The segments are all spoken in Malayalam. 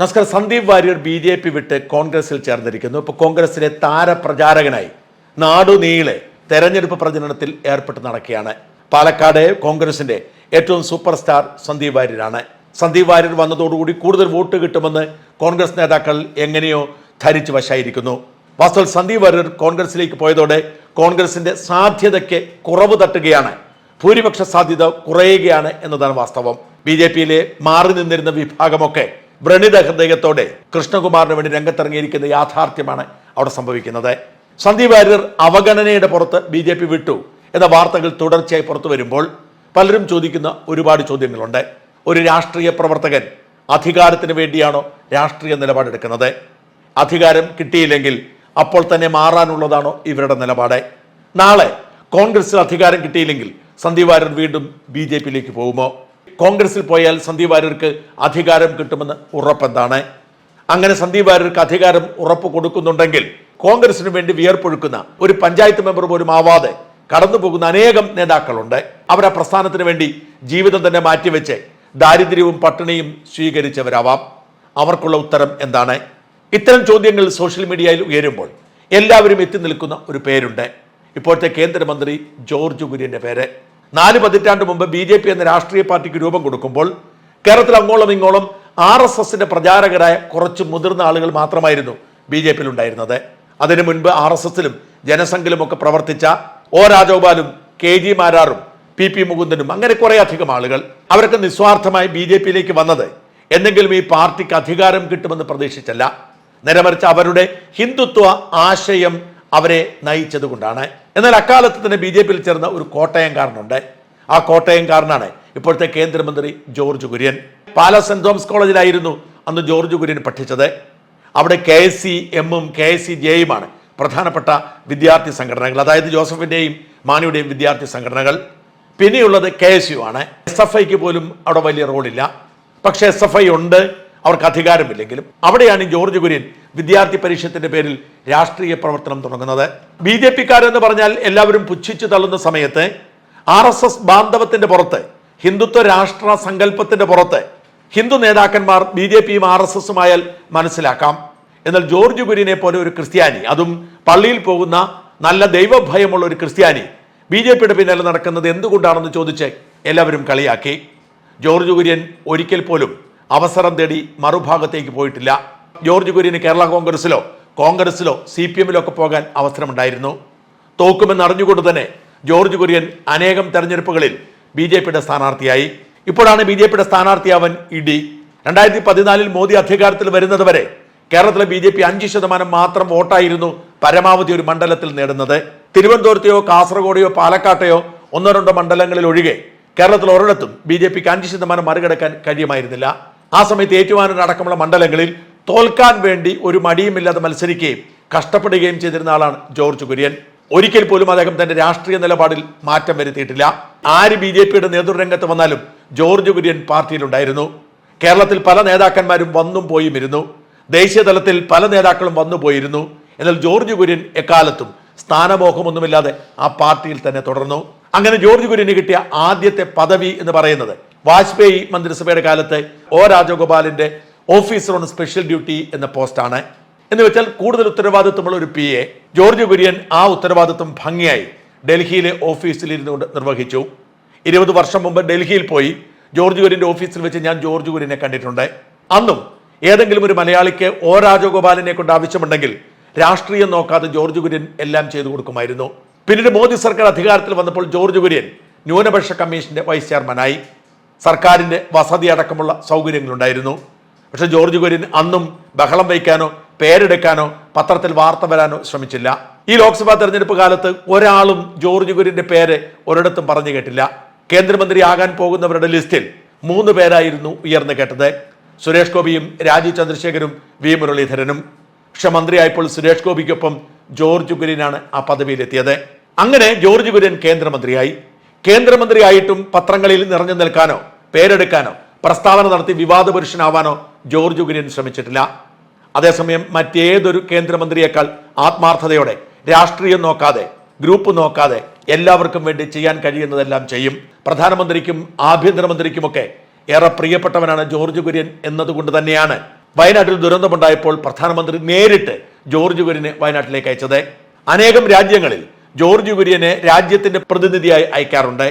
നമസ്കാരം. Sandeep Warrier B J P വിട്ട് കോൺഗ്രസിൽ ചേർന്നിരിക്കുന്നു. ഇപ്പോൾ കോൺഗ്രസിലെ താരപ്രചാരകനായി നാടുനീളെ തെരഞ്ഞെടുപ്പ് പ്രചരണത്തിൽ ഏർപ്പെട്ട് നടക്കുകയാണ്. പാലക്കാട് കോൺഗ്രസിന്റെ ഏറ്റവും സൂപ്പർ സ്റ്റാർ സന്ദീപ് വാര്യരാണ്. സന്ദീപ് വാര്യർ വന്നതോടുകൂടി കൂടുതൽ വോട്ട് കിട്ടുമെന്ന് കോൺഗ്രസ് നേതാക്കൾ എങ്ങനെയോ ധരിച്ചു വശായിരിക്കുന്നു. വാസ്തവൽ സന്ദീപ് വാര്യർ കോൺഗ്രസിലേക്ക് പോയതോടെ കോൺഗ്രസിന്റെ സാധ്യതയ്ക്ക് കുറവ് തട്ടുകയാണ്. ഭൂരിപക്ഷ സാധ്യത കുറയുകയാണ് എന്നതാണ് വാസ്തവം. ബി ജെ പിയിലെ മാറി നിന്നിരുന്ന വിഭാഗമൊക്കെ വ്രണിത ഹൃദയത്തോടെ കൃഷ്ണകുമാറിന് വേണ്ടി രംഗത്തിറങ്ങിയിരിക്കുന്ന യാഥാർത്ഥ്യമാണ് അവിടെ സംഭവിക്കുന്നത്. സന്ദീപ് വാര്യർ അവഗണനയുടെ പുറത്ത് ബി ജെ പി വിട്ടു എന്ന വാർത്തകൾ തുടർച്ചയായി പുറത്തു വരുമ്പോൾ പലരും ചോദിക്കുന്ന ഒരുപാട് ചോദ്യങ്ങളുണ്ട്. ഒരു രാഷ്ട്രീയ പ്രവർത്തകൻ അധികാരത്തിന് വേണ്ടിയാണോ രാഷ്ട്രീയ നിലപാടെടുക്കുന്നത്? അധികാരം കിട്ടിയില്ലെങ്കിൽ അപ്പോൾ തന്നെ മാറാനുള്ളതാണോ ഇവരുടെ നിലപാട്? നാളെ കോൺഗ്രസിൽ അധികാരം കിട്ടിയില്ലെങ്കിൽ സന്ദീപ് വാര്യർ വീണ്ടും ബി ജെ പിയിലേക്ക് പോകുമോ? കോൺഗ്രസിൽ പോയാൽ സന്ദീപ് വാര്യർക്ക് അധികാരം കിട്ടുമെന്ന് ഉറപ്പെന്താണ്? അങ്ങനെ സന്ദീപ് വാര്യർക്ക് അധികാരം ഉറപ്പ് കൊടുക്കുന്നുണ്ടെങ്കിൽ കോൺഗ്രസിന് വേണ്ടി വിയർപ്പൊഴുക്കുന്ന ഒരു പഞ്ചായത്ത് മെമ്പർ പോലും ആവാതെ കടന്നു പോകുന്ന അനേകം നേതാക്കളുണ്ട്. അവർ ആ പ്രസ്ഥാനത്തിന് വേണ്ടി ജീവിതം തന്നെ മാറ്റിവെച്ച് ദാരിദ്ര്യവും പട്ടിണിയും സ്വീകരിച്ചവരാവാം. അവർക്കുള്ള ഉത്തരം എന്താണ്? ഇത്തരം ചോദ്യങ്ങൾ സോഷ്യൽ മീഡിയയിൽ ഉയരുമ്പോൾ എല്ലാവരും എത്തി നിൽക്കുന്ന ഒരു പേരുണ്ട്. ഇപ്പോഴത്തെ കേന്ദ്രമന്ത്രി ജോർജ് കുര്യന്റെ പേര്. നാല് പതിറ്റാണ്ട് മുമ്പ് ബി ജെ പി എന്ന രാഷ്ട്രീയ പാർട്ടിക്ക് രൂപം കൊടുക്കുമ്പോൾ കേരളത്തിൽ അങ്ങോളം ഇങ്ങോളം ആർ എസ് എസിന്റെ പ്രചാരകരായ കുറച്ച് മുതിർന്ന ആളുകൾ മാത്രമായിരുന്നു ബി ജെ പിയിൽ ഉണ്ടായിരുന്നത്. അതിനു മുൻപ് ആർ എസ് എസിലും ജനസംഘിലും ഒക്കെ പ്രവർത്തിച്ച ഒ രാജഗോപാലും കെ ജി മാരാറും പി പി മുകുന്ദനും അങ്ങനെ കുറെ അധികം ആളുകൾ അവരൊക്കെ നിസ്വാർത്ഥമായി ബി ജെ പിയിലേക്ക് വന്നത്. എന്തെങ്കിലും ഈ പാർട്ടിക്ക് അധികാരം കിട്ടുമെന്ന് പ്രതീക്ഷിച്ചല്ല. നേരെമറിച്ച് അവരുടെ ഹിന്ദുത്വ ആശയം അവരെ നയിച്ചത് കൊണ്ടാണ്. എന്നാൽ അക്കാലത്ത് തന്നെ ബി ജെ പിയിൽ ചേർന്ന ഒരു കോട്ടയംകാരനുണ്ട്. ആ കോട്ടയംകാരനാണ് ഇപ്പോഴത്തെ കേന്ദ്രമന്ത്രി ജോർജ് കുര്യൻ. പാല സെന്റ് തോമസ് കോളേജിലായിരുന്നു അന്ന് ജോർജ് കുര്യൻ പഠിച്ചത്. അവിടെ കെ എസ് സി എമ്മും കെ എസ് സി ജെയുമാണ് പ്രധാനപ്പെട്ട വിദ്യാർത്ഥി സംഘടനകൾ. അതായത് ജോസഫിന്റെയും മാണിയുടെയും വിദ്യാർത്ഥി സംഘടനകൾ. പിന്നെയുള്ളത് കെ എസ് യു ആണ്. എസ് എഫ് ഐക്ക് പോലും അവിടെ വലിയ റോളില്ല. പക്ഷേ എസ് എഫ് ഐ ഉണ്ട്. അവർക്ക് അധികാരമില്ലെങ്കിലും അവിടെയാണ് ജോർജ് കുര്യൻ വിദ്യാർത്ഥി പരിഷത്തിന്റെ പേരിൽ രാഷ്ട്രീയ പ്രവർത്തനം തുടങ്ങുന്നത്. ബി ജെ പിക്കാരെന്ന് പറഞ്ഞാൽ എല്ലാവരും പുച്ഛിച്ചു തള്ളുന്ന സമയത്ത് ആർ എസ് എസ് ബാന്ധവത്തിന്റെ പുറത്ത് ഹിന്ദുത്വ രാഷ്ട്ര സങ്കല്പത്തിന്റെ പുറത്ത് ഹിന്ദു നേതാക്കന്മാർ ബി ജെ പിയും ആർ എസ് എസുമായാൽ മനസ്സിലാക്കാം. എന്നാൽ ജോർജ് കുര്യനെ പോലെ ഒരു ക്രിസ്ത്യാനി അതും പള്ളിയിൽ പോകുന്ന നല്ല ദൈവഭയമുള്ള ഒരു ക്രിസ്ത്യാനി ബി ജെ പിയുടെ പിന്നാലെ നടക്കുന്നത് എന്തുകൊണ്ടാണെന്ന് ചോദിച്ച് എല്ലാവരും കളിയാക്കി. ജോർജ് കുര്യൻ ഒരിക്കൽ പോലും അവസരം തേടി മറുഭാഗത്തേക്ക് പോയിട്ടില്ല. ജോർജ് കുര്യന് കേരള കോൺഗ്രസിലോ കോൺഗ്രസിലോ സി പി എമ്മിലോ ഒക്കെ പോകാൻ അവസരമുണ്ടായിരുന്നു. തോക്കുമെന്ന് അറിഞ്ഞുകൊണ്ട് തന്നെ ജോർജ് കുര്യൻ അനേകം തെരഞ്ഞെടുപ്പുകളിൽ ബി ജെ പിയുടെ സ്ഥാനാർത്ഥിയായി. ഇപ്പോഴാണ് ബി ജെ പിയുടെ സ്ഥാനാർത്ഥിയാവൻ ഇടി രണ്ടായിരത്തി പതിനാലിൽ മോദി അധികാരത്തിൽ വരുന്നത് വരെ കേരളത്തിലെ ബി ജെ പി അഞ്ച് ശതമാനം മാത്രം വോട്ടായിരുന്നു പരമാവധി ഒരു മണ്ഡലത്തിൽ നേടുന്നത്. തിരുവനന്തപുരത്തെയോ കാസർഗോഡെയോ പാലക്കാട്ടെയോ ഒന്നോ രണ്ടോ മണ്ഡലങ്ങളിൽ ഒഴികെ കേരളത്തിൽ ഒരിടത്തും ബി ജെ പിക്ക് അഞ്ച് ശതമാനം മറികടക്കാൻ കഴിയുമായിരുന്നില്ല. ആ സമയത്ത് ഏറ്റുമാനൂർ അടക്കമുള്ള മണ്ഡലങ്ങളിൽ തോൽക്കാൻ വേണ്ടി ഒരു മടിയുമില്ലാതെ മത്സരിക്കുകയും കഷ്ടപ്പെടുകയും ചെയ്തിരുന്ന ആളാണ് ജോർജ് കുര്യൻ. ഒരിക്കൽ പോലും അദ്ദേഹം തന്റെ രാഷ്ട്രീയ നിലപാടിൽ മാറ്റം വരുത്തിയിട്ടില്ല. ആര് ബി ജെ പിയുടെ നേതൃരംഗത്ത് വന്നാലും ജോർജ് കുര്യൻ പാർട്ടിയിലുണ്ടായിരുന്നു. കേരളത്തിൽ പല നേതാക്കന്മാരും വന്നും പോയും ഇരുന്നു. ദേശീയ തലത്തിൽ പല നേതാക്കളും വന്നു പോയിരുന്നു. എന്നാൽ ജോർജ് കുര്യൻ എക്കാലത്തും സ്ഥാനമോഹമൊന്നുമില്ലാതെ ആ പാർട്ടിയിൽ തന്നെ തുടർന്നു. അങ്ങനെ ജോർജ് കുര്യന് കിട്ടിയ ആദ്യത്തെ പദവി എന്ന് പറയുന്നത് വാജ്പേയി മന്ത്രിസഭയുടെ കാലത്ത് ഒ രാജഗോപാലിന്റെ ഓഫീസർ ഓൺ സ്പെഷ്യൽ ഡ്യൂട്ടി എന്ന പോസ്റ്റാണ്. എന്ന് വെച്ചാൽ കൂടുതൽ ഉത്തരവാദിത്വമുള്ള ഒരു പി എ ജോർജ് കുര്യൻ ആ ഉത്തരവാദിത്വം ഭംഗിയായി ഡൽഹിയിലെ ഓഫീസിൽ ഇരുന്നുകൊണ്ട് നിർവഹിച്ചു. ഇരുപത് വർഷം മുമ്പ് ഡൽഹിയിൽ പോയി ജോർജ് കുര്യന്റെ ഓഫീസിൽ വെച്ച് ഞാൻ ജോർജ് കുര്യനെ കണ്ടിട്ടുണ്ട്. അന്നും ഏതെങ്കിലും ഒരു മലയാളിക്ക് ഒ രാജഗോപാലിനെ കൊണ്ട് ആവശ്യമുണ്ടെങ്കിൽ രാഷ്ട്രീയം നോക്കാതെ ജോർജ് കുര്യൻ എല്ലാം ചെയ്തു കൊടുക്കുമായിരുന്നു. പിന്നീട് മോദി സർക്കാർ അധികാരത്തിൽ വന്നപ്പോൾ ജോർജ് കുര്യൻ ന്യൂനപക്ഷ കമ്മീഷന്റെ വൈസ് ചെയർമാനായി. സർക്കാരിന്റെ വസതി അടക്കമുള്ള സൗകര്യങ്ങളുണ്ടായിരുന്നു. പക്ഷെ ജോർജ് കുര്യൻ അന്നും ബഹളം വയ്ക്കാനോ പേരെടുക്കാനോ പത്രത്തിൽ വാർത്ത വരാനോ ശ്രമിച്ചില്ല. ഈ ലോക്സഭാ തെരഞ്ഞെടുപ്പ് കാലത്ത് ഒരാളും ജോർജ് കുര്യന്റെ പേര് ഒരിടത്തും പറഞ്ഞു കേട്ടില്ല. കേന്ദ്രമന്ത്രി കേന്ദ്രമന്ത്രിയാകാൻ പോകുന്നവരുടെ ലിസ്റ്റിൽ മൂന്ന് പേരായിരുന്നു ഉയർന്നു കേട്ടത്. സുരേഷ് ഗോപിയും രാജീവ് ചന്ദ്രശേഖരും വി മുരളീധരനും. പക്ഷെ മന്ത്രിയായപ്പോൾ സുരേഷ് ഗോപിക്കൊപ്പം ജോർജ് കുര്യനാണ് ആ പദവിയിലെത്തിയത്. അങ്ങനെ ജോർജ് കുര്യൻ കേന്ദ്രമന്ത്രിയായി. കേന്ദ്രമന്ത്രിയായിട്ടും പത്രങ്ങളിൽ നിറഞ്ഞു നിൽക്കാനോ പേരെടുക്കാനോ പ്രസ്താവന നടത്തി വിവാദ പുരുഷനാവാനോ ജോർജ് കുര്യൻ ശ്രമിച്ചിട്ടില്ല. അതേസമയം മറ്റേതൊരു കേന്ദ്രമന്ത്രിയേക്കാൾ ആത്മാർത്ഥതയോടെ രാഷ്ട്രീയം നോക്കാതെ ഗ്രൂപ്പ് നോക്കാതെ എല്ലാവർക്കും വേണ്ടി ചെയ്യാൻ കഴിയുന്നതെല്ലാം ചെയ്യും. പ്രധാനമന്ത്രിക്കും ആഭ്യന്തരമന്ത്രിക്കുമൊക്കെ ഏറെ പ്രിയപ്പെട്ടവനാണ് ജോർജ് കുര്യൻ എന്നതുകൊണ്ട് തന്നെയാണ് വയനാട്ടിൽ ദുരന്തമുണ്ടായപ്പോൾ പ്രധാനമന്ത്രി നേരിട്ട് ജോർജ് കുര്യനെ വയനാട്ടിലേക്ക് അയച്ചത്. അനേകം രാജ്യങ്ങളിൽ ജോർജ് കുര്യനെ രാജ്യത്തിന്റെ പ്രതിനിധിയായി അയക്കാറുണ്ട്.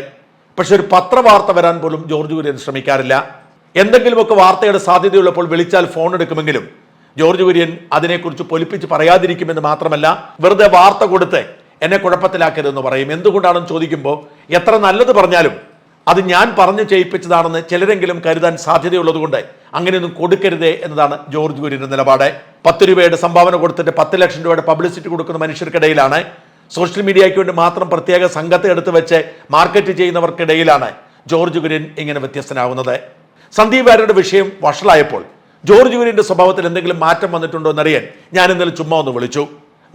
പക്ഷെ ഒരു പത്രവാർത്ത വരാൻ പോലും ജോർജ് കുര്യൻ ശ്രമിക്കാറില്ല. എന്തെങ്കിലുമൊക്കെ വാർത്തയുടെ സാധ്യതയുള്ളപ്പോൾ വിളിച്ചാൽ ഫോൺ എടുക്കുമെങ്കിലും ജോർജ് കുര്യൻ അതിനെക്കുറിച്ച് പൊലിപ്പിച്ച് പറയാതിരിക്കുമെന്ന് മാത്രമല്ല വെറുതെ വാർത്ത കൊടുത്ത് എന്നെ കുഴപ്പത്തിലാക്കരുതെന്ന് പറയും. എന്തുകൊണ്ടാണെന്ന് ചോദിക്കുമ്പോൾ എത്ര നല്ലത് പറഞ്ഞാലും അത് ഞാൻ പറഞ്ഞു ചെയ്യിപ്പിച്ചതാണെന്ന് ചിലരെങ്കിലും കരുതാൻ സാധ്യതയുള്ളതുകൊണ്ട് അങ്ങനെയൊന്നും കൊടുക്കരുതേ എന്നതാണ് ജോർജ് കുര്യന്റെ നിലപാട്. പത്ത് രൂപയുടെ സംഭാവന കൊടുത്തിട്ട് പത്ത് ലക്ഷം രൂപയുടെ പബ്ലിസിറ്റി കൊടുക്കുന്ന മനുഷ്യർക്കിടയിലാണ് സോഷ്യൽ മീഡിയയ്ക്ക് വേണ്ടി മാത്രം പ്രത്യേക സംഘത്തെ എടുത്തു വെച്ച് മാർക്കറ്റ് ചെയ്യുന്നവർക്കിടയിലാണ് ജോർജ് കുര്യൻ ഇങ്ങനെ വ്യത്യസ്തനാവുന്നത്. സന്ദീപ് വാര്യരുടെ വിഷയം വഷളായപ്പോൾ ജോർജ് കുര്യന്റെ സ്വഭാവത്തിൽ എന്തെങ്കിലും മാറ്റം വന്നിട്ടുണ്ടോ എന്നറിയാൻ ഞാൻ ഇന്നലെ ചുമ്മാ ഒന്ന് വിളിച്ചു.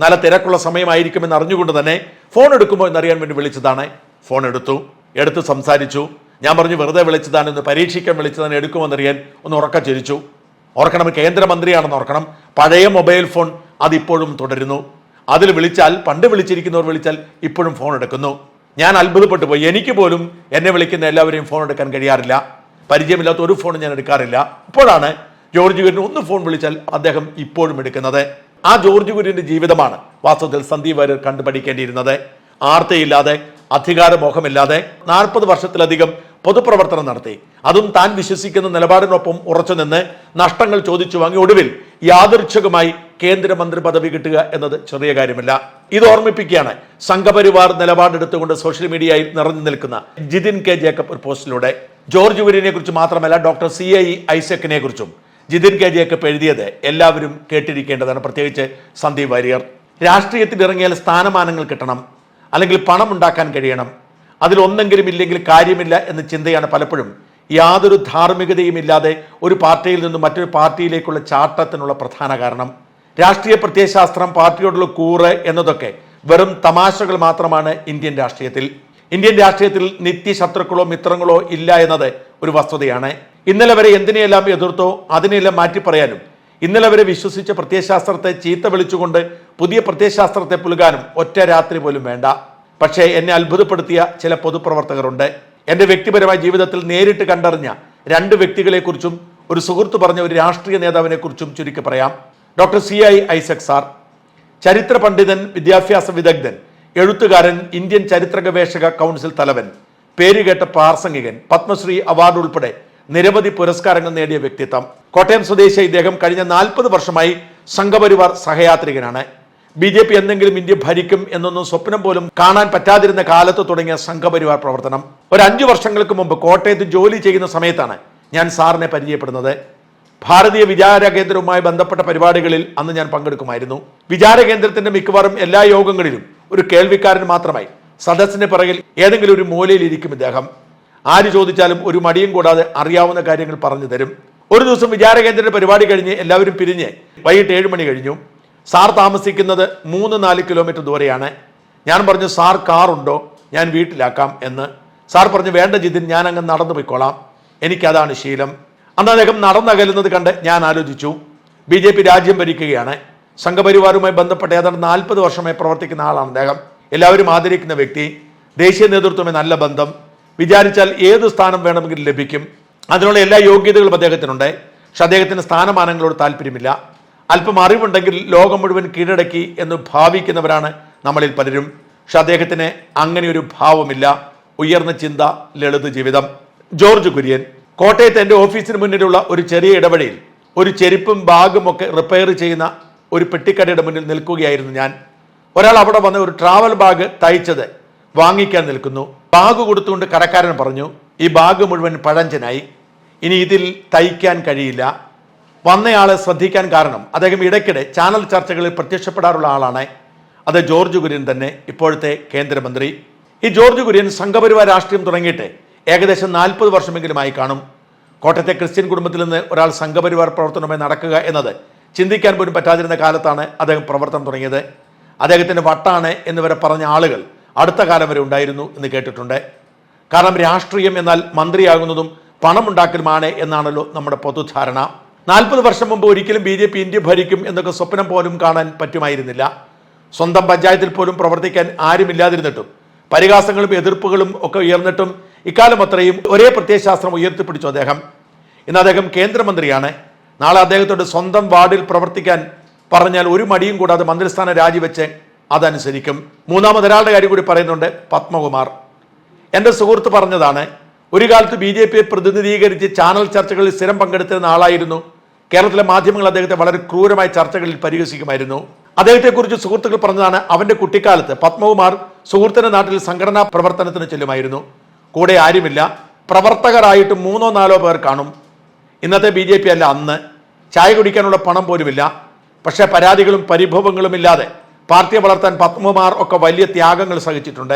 നല്ല തിരക്കുള്ള സമയമായിരിക്കുമെന്ന് അറിഞ്ഞുകൊണ്ട് തന്നെ ഫോൺ എടുക്കുമോ എന്നറിയാൻ വേണ്ടി വിളിച്ചതാണ്. ഫോൺ എടുത്തു. എടുത്ത് സംസാരിച്ചു. ഞാൻ പറഞ്ഞു വെറുതെ വിളിച്ചതാണ് ഇന്ന് പരീക്ഷിക്കാൻ വിളിച്ചതാണ് എടുക്കുമെന്നറിയാൻ ഒന്ന് ഉറക്ക ചിരിച്ചു ഓർക്കണം കേന്ദ്രമന്ത്രിയാണെന്ന് ഓർക്കണം. പഴയ മൊബൈൽ ഫോൺ അതിപ്പോഴും തുടരുന്നു. അതിൽ വിളിച്ചാൽ പണ്ട് വിളിച്ചിരിക്കുന്നവർ വിളിച്ചാൽ ഇപ്പോഴും ഫോൺ എടുക്കുന്നു. ഞാൻ അത്ഭുതപ്പെട്ടു പോയി. എനിക്ക് പോലും എന്നെ വിളിക്കുന്ന എല്ലാവരെയും ഫോൺ എടുക്കാൻ കഴിയാറില്ല. പരിചയമില്ലാത്ത ഒരു ഫോൺ ഞാൻ എടുക്കാറില്ല. ഇപ്പോഴാണ് ജോർജ് കുര്യൻ ഒന്ന് ഫോൺ വിളിച്ചാൽ അദ്ദേഹം ഇപ്പോഴും എടുക്കുന്നത്. ആ ജോർജ് കുര്യന്റെ ജീവിതമാണ് വാസ്തവത്തിൽ സന്ദീപ് വാര്യർ കണ്ടുപഠിക്കേണ്ടിയിരുന്നത് ആർത്തയില്ലാതെ അധികാരമോഹമില്ലാതെ നാൽപ്പത് വർഷത്തിലധികം പൊതുപ്രവർത്തനം നടത്തി. അതും താൻ വിശ്വസിക്കുന്ന നിലപാടിനൊപ്പം ഉറച്ചുനിന്ന് നഷ്ടങ്ങൾ ചോദിച്ചു വാങ്ങി ഒടുവിൽ യാദൃച്ഛികമായി കേന്ദ്രമന്ത്രി പദവി കിട്ടുക എന്നത് ചെറിയ കാര്യമല്ല. ഇത് ഓർമ്മിപ്പിക്കുകയാണ് സംഘപരിവാർ നിലപാടെടുത്തുകൊണ്ട് സോഷ്യൽ മീഡിയയിൽ നിറഞ്ഞു നിൽക്കുന്ന ജിതിൻ കെ ജേക്കബ് ഒരു പോസ്റ്റിലൂടെ. ജോർജ് വിരിനെ കുറിച്ച് മാത്രമല്ല ഡോക്ടർ സി ഐ ഐസക്കിനെ കുറിച്ചും ജിതിൻ കെ ജേക്കബ് എഴുതിയത് എല്ലാവരും കേട്ടിരിക്കേണ്ടതാണ്. പ്രത്യേകിച്ച് സന്ദീപ് വാര്യർ. രാഷ്ട്രീയത്തിൽ ഇറങ്ങിയാൽ സ്ഥാനമാനങ്ങൾ കിട്ടണം അല്ലെങ്കിൽ പണം ഉണ്ടാക്കാൻ കഴിയണം. അതിലൊന്നെങ്കിലും ഇല്ലെങ്കിൽ കാര്യമില്ല എന്ന ചിന്തയാണ് പലപ്പോഴും. യാതൊരു ധാർമ്മികതയും ഇല്ലാതെ ഒരു പാർട്ടിയിൽ നിന്നും മറ്റൊരു പാർട്ടിയിലേക്കുള്ള ചാട്ടത്തിനുള്ള പ്രധാന കാരണം. രാഷ്ട്രീയ പ്രത്യയശാസ്ത്രം പാർട്ടിയോടുള്ള കൂറ് എന്നതൊക്കെ വെറും തമാശകൾ മാത്രമാണ് ഇന്ത്യൻ രാഷ്ട്രീയത്തിൽ. ഇന്ത്യൻ രാഷ്ട്രീയത്തിൽ നിത്യശത്രുക്കളോ മിത്രങ്ങളോ ഇല്ല എന്നത് ഒരു വസ്തുതയാണ്. ഇന്നലെ വരെ എന്തിനെയെല്ലാം എതിർത്തോ അതിനെയെല്ലാം മാറ്റി പറയാനും ഇന്നലെ വരെ വിശ്വസിച്ച പ്രത്യയശാസ്ത്രത്തെ ചീത്ത വിളിച്ചുകൊണ്ട് പുതിയ പ്രത്യയശാസ്ത്രത്തെ പുലുകാനും ഒറ്റ രാത്രി പോലും വേണ്ട. പക്ഷേ എന്നെ അത്ഭുതപ്പെടുത്തിയ ചില പൊതുപ്രവർത്തകരുണ്ട്. എന്റെ വ്യക്തിപരമായ ജീവിതത്തിൽ നേരിട്ട് കണ്ടറിഞ്ഞ രണ്ട് വ്യക്തികളെക്കുറിച്ചും ഒരു സുഹൃത്ത് പറഞ്ഞ ഒരു രാഷ്ട്രീയ നേതാവിനെക്കുറിച്ചും ചുരുക്കി പറയാം. Doctor C I Isaac sir ചരിത്ര പണ്ഡിതൻ വിദ്യാഭ്യാസ വിദഗ്ധൻ എഴുത്തുകാരൻ ഇന്ത്യൻ ചരിത്ര ഗവേഷക കൗൺസിൽ തലവൻ പേരുകേട്ട പ്രാസംഗികൻ പത്മശ്രീ അവാർഡ് ഉൾപ്പെടെ നിരവധി പുരസ്കാരങ്ങൾ നേടിയ വ്യക്തിത്വം. കോട്ടയം സ്വദേശി ഇദ്ദേഹം കഴിഞ്ഞ നാൽപ്പത് വർഷമായി സംഘപരിവാർ സഹയാത്രികനാണ്. ബി ജെ പി എന്തെങ്കിലും ഇന്ത്യ ഭരിക്കും എന്നൊന്നും സ്വപ്നം പോലും കാണാൻ പറ്റാതിരുന്ന കാലത്ത് തുടങ്ങിയ സംഘപരിവാർ പ്രവർത്തനം. ഒരു അഞ്ചു വർഷങ്ങൾക്ക് മുമ്പ് കോട്ടയത്ത് ജോലി ചെയ്യുന്ന സമയത്താണ് ഞാൻ സാറിനെ പരിചയപ്പെടുന്നത്. ഭാരതീയ വിചാര കേന്ദ്രവുമായി ബന്ധപ്പെട്ട പരിപാടികളിൽ അന്ന് ഞാൻ പങ്കെടുക്കുമായിരുന്നു. വിചാര കേന്ദ്രത്തിന്റെ മിക്കവാറും എല്ലാ യോഗങ്ങളിലും ഒരു കേൾവിക്കാരൻ മാത്രമായി. സദസ്സിന് പിറകിൽ ഏതെങ്കിലും ഒരു മൂലയിൽ ഇരിക്കും ഇദ്ദേഹം. ആര് ചോദിച്ചാലും ഒരു മടിയും കൂടാതെ അറിയാവുന്ന കാര്യങ്ങൾ പറഞ്ഞു തരും. ഒരു ദിവസം വിചാര കേന്ദ്രത്തിന്റെ പരിപാടി കഴിഞ്ഞ് എല്ലാവരും പിരിഞ്ഞ് വൈകിട്ട് ഏഴ് മണി കഴിഞ്ഞു. സാർ താമസിക്കുന്നത് മൂന്ന് നാല് കിലോമീറ്റർ ദൂരെയാണ്. ഞാൻ പറഞ്ഞു സാർ കാറുണ്ടോ? ഞാൻ വീട്ടിലാക്കാം എന്ന്. സാർ പറഞ്ഞു വേണ്ട ജിതിൻ ഞാൻ അങ്ങ് നടന്നു പോയിക്കോളാം എനിക്കതാണ് ശീലം. അന്ന് അദ്ദേഹം നടന്നകലുന്നത് കണ്ട് ഞാൻ ആലോചിച്ചു. ബി ജെ പി രാജ്യം ഭരിക്കുകയാണ്. സംഘപരിവാറുമായി ബന്ധപ്പെട്ട് ഏതാണ്ട് നാൽപ്പത് വർഷമായി പ്രവർത്തിക്കുന്ന ആളാണ് അദ്ദേഹം. എല്ലാവരും ആദരിക്കുന്ന വ്യക്തി. ദേശീയ നേതൃത്വമേ നല്ല ബന്ധം. വിചാരിച്ചാൽ ഏത് സ്ഥാനം വേണമെങ്കിലും ലഭിക്കും. അതിനുള്ള എല്ലാ യോഗ്യതകളും അദ്ദേഹത്തിനുണ്ട്. പക്ഷെ അദ്ദേഹത്തിന് സ്ഥാനമാനങ്ങളോട് താല്പര്യമില്ല. അല്പം അറിവുണ്ടെങ്കിൽ ലോകം മുഴുവൻ കീഴടക്കി എന്ന് ഭാവിക്കുന്നവരാണ് നമ്മളിൽ പലരും. പക്ഷെ അദ്ദേഹത്തിന് അങ്ങനെ ഒരു ഭാവമില്ല. ഉയർന്ന ചിന്ത ലളിത ജീവിതം. ജോർജ് കുര്യൻ. കോട്ടയത്ത് എന്റെ ഓഫീസിന് മുന്നിലുള്ള ഒരു ചെറിയ ഇടവഴിയിൽ ഒരു ചെരുപ്പും ബാഗും ഒക്കെ റിപ്പയർ ചെയ്യുന്ന ഒരു പെട്ടിക്കടയുടെ മുന്നിൽ നിൽക്കുകയായിരുന്നു ഞാൻ. ഒരാൾ അവിടെ വന്ന് ഒരു ട്രാവൽ ബാഗ് തയ്ച്ചത് വാങ്ങിക്കാൻ നിൽക്കുന്നു. ബാഗ് കൊടുത്തുകൊണ്ട് കടക്കാരൻ പറഞ്ഞു ഈ ബാഗ് മുഴുവൻ പഴഞ്ചനായി. ഇനി ഇതിൽ തയ്ക്കാൻ കഴിയില്ല. വന്നയാളെ ശ്രദ്ധിക്കാൻ കാരണം അദ്ദേഹം ഇടയ്ക്കിടെ ചാനൽ ചർച്ചകളിൽ പ്രത്യക്ഷപ്പെടാറുള്ള ആളാണ്. അത് ജോർജ് കുര്യൻ തന്നെ ഇപ്പോഴത്തെ കേന്ദ്രമന്ത്രി. ഈ ജോർജ് കുര്യൻ സംഘപരിവാർ രാഷ്ട്രീയം തുടങ്ങിയിട്ട് ഏകദേശം നാൽപ്പത് വർഷമെങ്കിലുമായി കാണും. കോട്ടയത്തെ ക്രിസ്ത്യൻ കുടുംബത്തിൽ നിന്ന് ഒരാൾ സംഘപരിവാർ പ്രവർത്തനമായി നടക്കുക എന്നത് ചിന്തിക്കാൻ പോലും പറ്റാതിരുന്ന കാലത്താണ് അദ്ദേഹം പ്രവർത്തനം തുടങ്ങിയത്. അദ്ദേഹത്തിന്റെ വട്ടാണ് എന്നിവരെ പറഞ്ഞ ആളുകൾ അടുത്ത കാലം വരെ ഉണ്ടായിരുന്നു എന്ന് കേട്ടിട്ടുണ്ട്. കാരണം രാഷ്ട്രീയം എന്നാൽ മന്ത്രിയാകുന്നതും പണമുണ്ടാക്കലുമാണ് എന്നാണല്ലോ നമ്മുടെ പൊതുധാരണ. നാൽപ്പത് വർഷം മുമ്പ് ഒരിക്കലും ബി ജെ പി ഇന്ത്യ ഭരിക്കും എന്നൊക്കെ സ്വപ്നം പോലും കാണാൻ പറ്റുമായിരുന്നില്ല. സ്വന്തം പഞ്ചായത്തിൽ പോലും പ്രവർത്തിക്കാൻ ആരുമില്ലാതിരുന്നിട്ടും പരിഹാസങ്ങളും എതിർപ്പുകളും ഒക്കെ ഉയർന്നിട്ടും ഇക്കാലം അത്രയും ഒരേ പ്രത്യയശാസ്ത്രം ഉയർത്തിപ്പിടിച്ചു അദ്ദേഹം. ഇന്ന് അദ്ദേഹം കേന്ദ്രമന്ത്രിയാണ്. നാളെ അദ്ദേഹത്തോട് സ്വന്തം വാർഡിൽ പ്രവർത്തിക്കാൻ പറഞ്ഞാൽ ഒരു മടിയും കൂടാതെ മന്ത്രിസ്ഥാനം രാജിവെച്ച് അതനുസരിക്കും. മൂന്നാമത് ഒരാളുടെ കാര്യം കൂടി പറയുന്നുണ്ട് പത്മകുമാർ. എന്റെ സുഹൃത്ത് പറഞ്ഞതാണ് ഒരു കാലത്ത് ബി ജെ പിയെ പ്രതിനിധീകരിച്ച് ചാനൽ ചർച്ചകളിൽ സ്ഥിരം പങ്കെടുത്തിരുന്ന ആളായിരുന്നു. കേരളത്തിലെ മാധ്യമങ്ങൾ അദ്ദേഹത്തെ വളരെ ക്രൂരമായ ചർച്ചകളിൽ പരിഹസിക്കുമായിരുന്നു. അദ്ദേഹത്തെക്കുറിച്ച് സുഹൃത്തുക്കൾ പറഞ്ഞതാണ് അവന്റെ കുട്ടിക്കാലത്ത് പത്മകുമാർ സുഹൃത്തിന്റെ നാട്ടിൽ സംഘടനാ പ്രവർത്തനത്തിന് ചെല്ലുമായിരുന്നു. കൂടെ ആരുമില്ല. പ്രവർത്തകരായിട്ട് മൂന്നോ നാലോ പേർ കാണും. ഇന്നത്തെ ബി ജെ പി അല്ല അന്ന്. ചായ കുടിക്കാനുള്ള പണം പോലുമില്ല. പക്ഷേ പരാതികളും പരിഭവങ്ങളും ഇല്ലാതെ പാർട്ടിയെ വളർത്താൻ പത്മകുമാർ ഒക്കെ വലിയ ത്യാഗങ്ങൾ സഹിച്ചിട്ടുണ്ട്.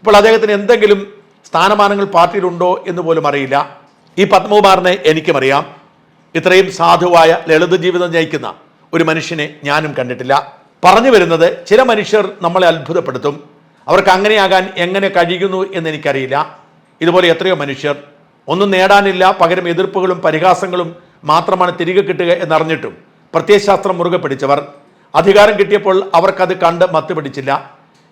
ഇപ്പോൾ അദ്ദേഹത്തിന് എന്തെങ്കിലും സ്ഥാനമാനങ്ങൾ പാർട്ടിയിലുണ്ടോ എന്ന് പോലും അറിയില്ല. ഈ പത്മകുമാറിനെ എനിക്കും അറിയാം. ഇത്രയും സാധുവായ ലളിത ജീവിതം നയിക്കുന്ന ഒരു മനുഷ്യനെ ഞാനും കണ്ടിട്ടില്ല. പറഞ്ഞു വരുന്നത് ചില മനുഷ്യർ നമ്മളെ അത്ഭുതപ്പെടുത്തും. അവർക്ക് അങ്ങനെയാകാൻ എങ്ങനെ കഴിയുന്നു എന്ന് എനിക്കറിയില്ല. ഇതുപോലെ എത്രയോ മനുഷ്യർ ഒന്നും നേടാനില്ല പകരം എതിർപ്പുകളും പരിഹാസങ്ങളും മാത്രമാണ് തിരികെ കിട്ടുക എന്നറിഞ്ഞിട്ടും പ്രത്യയശാസ്ത്രം മുറുകെ പിടിച്ചവർ. അധികാരം കിട്ടിയപ്പോൾ അവർക്കത് കണ്ട് മത്ത് പിടിച്ചില്ല.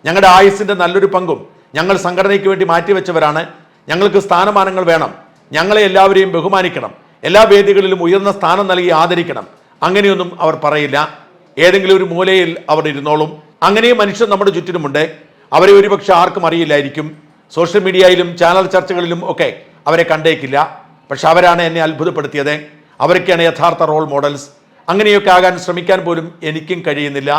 ഞങ്ങളുടെ ആയുസിന്റെ നല്ലൊരു പങ്കും ഞങ്ങൾ സംഘടനയ്ക്ക് വേണ്ടി മാറ്റിവെച്ചവരാണ്. ഞങ്ങൾക്ക് സ്ഥാനമാനങ്ങൾ വേണം. ഞങ്ങളെ എല്ലാവരെയും ബഹുമാനിക്കണം. എല്ലാ വേദികളിലും ഉയർന്ന സ്ഥാനം നൽകി ആദരിക്കണം. അങ്ങനെയൊന്നും അവർ പറയില്ല. ഏതെങ്കിലും ഒരു മൂലയിൽ അവർ ഇരുന്നോളും. അങ്ങനെയും മനുഷ്യർ നമ്മുടെ ചുറ്റിനുമുണ്ട്. അവരെ ഒരുപക്ഷെ ആർക്കും അറിയില്ലായിരിക്കും. സോഷ്യൽ മീഡിയയിലും ചാനൽ ചർച്ചകളിലും ഒക്കെ അവരെ കണ്ടേക്കില്ല. പക്ഷെ അവരാണ് എന്നെ അത്ഭുതപ്പെടുത്തിയത്. അവരൊക്കെയാണ് യഥാർത്ഥ റോൾ മോഡൽസ്. അങ്ങനെയൊക്കെ ആകാൻ ശ്രമിക്കാൻ പോലും എനിക്കും കഴിയുന്നില്ല.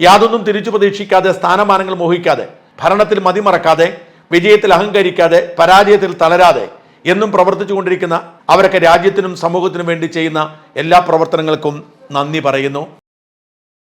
യാതൊന്നും തിരിച്ചു പ്രതീക്ഷിക്കാതെ സ്ഥാനമാനങ്ങൾ മോഹിക്കാതെ ഭരണത്തിൽ മതിമറക്കാതെ വിജയത്തിൽ അഹങ്കരിക്കാതെ പരാജയത്തിൽ തളരാതെ എന്നും പ്രവർത്തിച്ചുകൊണ്ടിരിക്കുന്ന അവരൊക്കെ രാജ്യത്തിനും സമൂഹത്തിനും വേണ്ടി ചെയ്യുന്ന എല്ലാ പ്രവർത്തനങ്ങൾക്കും നന്ദി പറയുന്നു.